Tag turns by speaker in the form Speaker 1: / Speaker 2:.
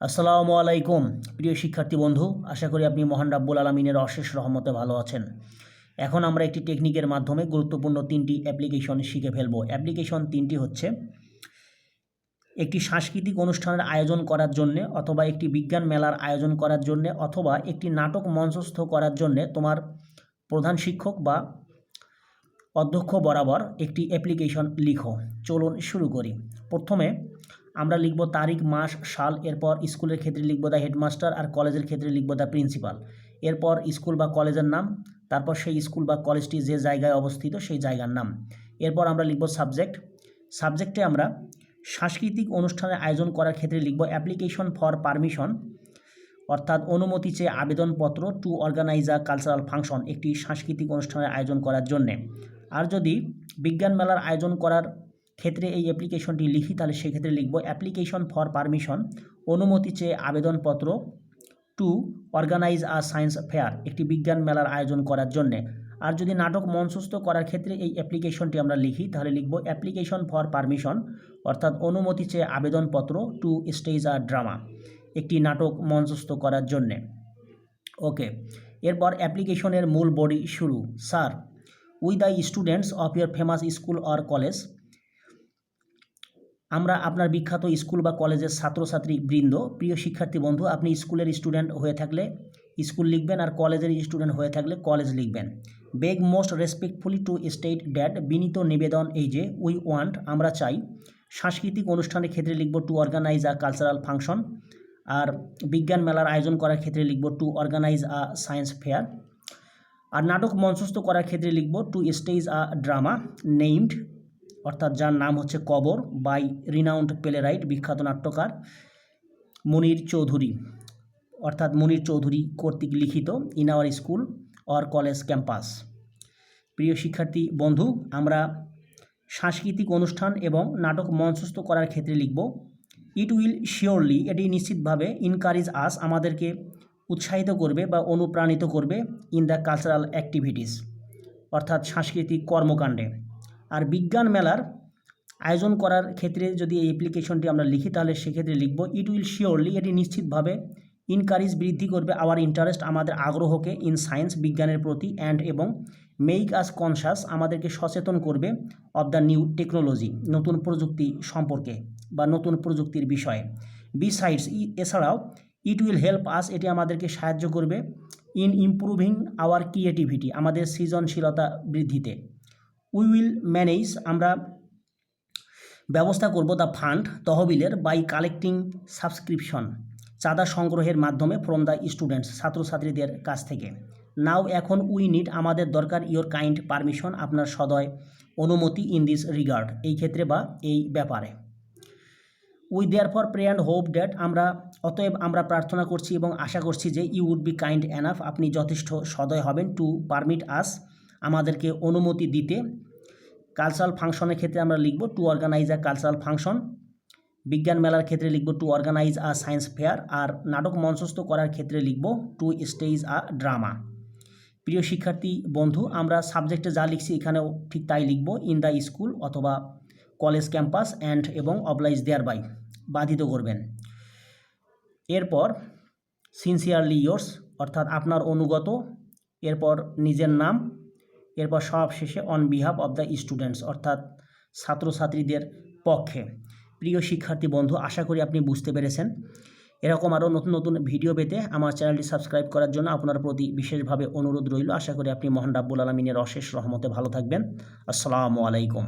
Speaker 1: আসসালামু আলাইকুম, প্রিয় শিক্ষার্থী বন্ধু। আশা করি আপনি মহান রাব্বুল আলমিনের অশেষ রহমতে ভালো আছেন। এখন আমরা একটি টেকনিকের মাধ্যমে গুরুত্বপূর্ণ তিনটি অ্যাপ্লিকেশন শিখে ফেলব। অ্যাপ্লিকেশন তিনটি হচ্ছে, একটি সাংস্কৃতিক অনুষ্ঠানের আয়োজন করার জন্যে অথবা একটি বিজ্ঞান মেলার আয়োজন করার জন্যে অথবা একটি নাটক মঞ্চস্থ করার জন্যে তোমার প্রধান শিক্ষক বা অধ্যক্ষ বরাবর একটি অ্যাপ্লিকেশন লিখো। চলুন শুরু করি। প্রথমে আমরা লিখব তারিখ, মাস, সাল, এরপর স্কুলের ক্ষেত্রে লিখব দ্য হেডমাস্টার আর কলেজের ক্ষেত্রে লিখব দ্য প্রিন্সিপাল। এরপর স্কুল বা কলেজের নাম, তারপর সেই স্কুল বা কলেজটি যে জায়গায় অবস্থিত সেই জায়গার নাম। এরপর আমরা লিখব সাবজেক্ট। সাবজেক্টে আমরা সাংস্কৃতিক অনুষ্ঠানের আয়োজন করার ক্ষেত্রে লিখব অ্যাপ্লিকেশন ফর পারমিশন, অর্থাৎ অনুমতি চেয়ে আবেদনপত্র, to organise a cultural function, একটি সাংস্কৃতিক অনুষ্ঠানের আয়োজন করার জন্যে। আর যদি বিজ্ঞান মেলার আয়োজন করার ক্ষেত্রে এই অ্যাপ্লিকেশনটি লিখি, তাহলে সেক্ষেত্রে লিখব অ্যাপ্লিকেশন ফর পারমিশন অনুমতি চেয়ে আবেদনপত্র। To organise a science fair একটি বিজ্ঞান মেলার আয়োজন করার জন্যে। আর যদি নাটক মঞ্চস্থ করার ক্ষেত্রে এই অ্যাপ্লিকেশনটি আমরা লিখি, তাহলে লিখব অ্যাপ্লিকেশন ফর পারমিশন অর্থাৎ অনুমতি চেয়ে আবেদনপত্র টু স্টেজ আর ড্রামা একটি নাটক মঞ্চস্থ করার জন্যে। ওকে এরপর অ্যাপ্লিকেশনের মূল বডি শুরু। Sir we the students of your famous school or college আমরা আপনার বিখ্যাত স্কুল বা কলেজের ছাত্রছাত্রী বৃন্দ, প্রিয় শিক্ষার্থী বন্ধু, আপনি স্কুলের স্টুডেন্ট হয়ে থাকলে স্কুল লিখবেন আর কলেজের স্টুডেন্ট হয়ে থাকলে কলেজ লিখবেন। Beg most respectfully to state that বিনীত নিবেদন এই যে উই ওয়ান্ট আমরা চাই সাংস্কৃতিক অনুষ্ঠানের ক্ষেত্রে লিখব to organise a cultural function আর বিজ্ঞান মেলার আয়োজন করার ক্ষেত্রে লিখব to organise a science fair আর নাটক মঞ্চস্থ করার ক্ষেত্রে লিখব to stage a drama named অর্থাৎ যার নাম হচ্ছে কবর বাই রিনাউন্ড প্লেরাইট বিখ্যাত নাট্যকার মনির চৌধুরী। অর্থাৎ মনির চৌধুরী কর্তৃক লিখিত in our school or college campus. প্রিয় শিক্ষার্থী, বন্ধু, আমরা সাংস্কৃতিক অনুষ্ঠান এবং নাটক মঞ্চস্থ করার ক্ষেত্রে লিখব ইট উইল শিওরলি এটি নিশ্চিতভাবে ইনকারেজ আস আমাদেরকে উৎসাহিত করবে বা অনুপ্রাণিত করবে ইন দ্য কালচারাল অ্যাক্টিভিটিস অর্থাৎ সাংস্কৃতিক কর্মকাণ্ডে। আর বিজ্ঞান মেলার আয়োজন করার ক্ষেত্রে যদি এই অ্যাপ্লিকেশনটি আমরা লিখি, তাহলে সেক্ষেত্রে লিখব ইট উইল শিওরলি এটি নিশ্চিতভাবে ইনকারেজ বৃদ্ধি করবে আওয়ার ইন্টারেস্ট আমাদের আগ্রহকে ইন সায়েন্স বিজ্ঞানের প্রতি অ্যান্ড এবং মেইক আস কনসাস আমাদেরকে সচেতন করবে অব দ্য নিউ টেকনোলজি নতুন প্রযুক্তি সম্পর্কে বা নতুন প্রযুক্তির বিষয়ে। বিসাইডস এছাড়াও ইট উইল হেল্প আস এটি আমাদেরকে সাহায্য করবে ইন ইমপ্রুভিং আওয়ার ক্রিয়েটিভিটি আমাদের সৃজনশীলতা বৃদ্ধিতে। উই উইল ম্যানেজ আমরা ব্যবস্থা করব দ্য ফান্ড তহবিলের বাই কালেক্টিং সাবস্ক্রিপশন চাঁদা সংগ্রহের মাধ্যমে ফ্রম দ্য স্টুডেন্টস ছাত্রছাত্রীদের কাছ থেকে। নাও এখন উই নিড আমাদের দরকার ইয়োর কাইন্ড পারমিশন আপনার সদয় অনুমতি ইন দিস রিগার্ড এই ক্ষেত্রে বা এই ব্যাপারে। We therefore pray and hope that আমরা, অতএব আমরা প্রার্থনা করছি এবং আশা করছি যে you would be kind enough আপনি যথেষ্ট সদয় হবেন টু পারমিট আস আমাদেরকে অনুমতি দিতে কালচারাল ফাংশনের ক্ষেত্রে আমরা লিখব to organise a cultural function বিজ্ঞান মেলার ক্ষেত্রে লিখব to organise a science fair আর নাটক মঞ্চস্থ করার ক্ষেত্রে লিখব টু স্টেজ আ ড্রামা প্রিয় শিক্ষার্থী, বন্ধু, আমরা সাবজেক্টে যা লিখছি এখানেও ঠিক তাই লিখব ইন দ্য স্কুল অথবা কলেজ ক্যাম্পাস অ্যান্ড এবং অবলাইজ দেয়ার বাই বাধিত করবেন। এরপর সিনসিয়ারলি ইয়োর্স অর্থাৎ আপনার অনুগত, এরপর নিজের নাম এরপর সব শেষে on behalf of the students অর্থাৎ ছাত্রছাত্রীদের পক্ষে। প্রিয় শিক্ষার্থী বন্ধু, আশা করি আপনি বুঝতে পেরেছেন। এরকম আরও নতুন নতুন ভিডিও পেতে আমার চ্যানেলটি সাবস্ক্রাইব করার জন্য আপনার প্রতি বিশেষভাবে অনুরোধ রইল। আশা করি আপনি মহান রাব্বুল আলমিনের অশেষ রহমতে ভালো থাকবেন। আসসালামু আলাইকুম।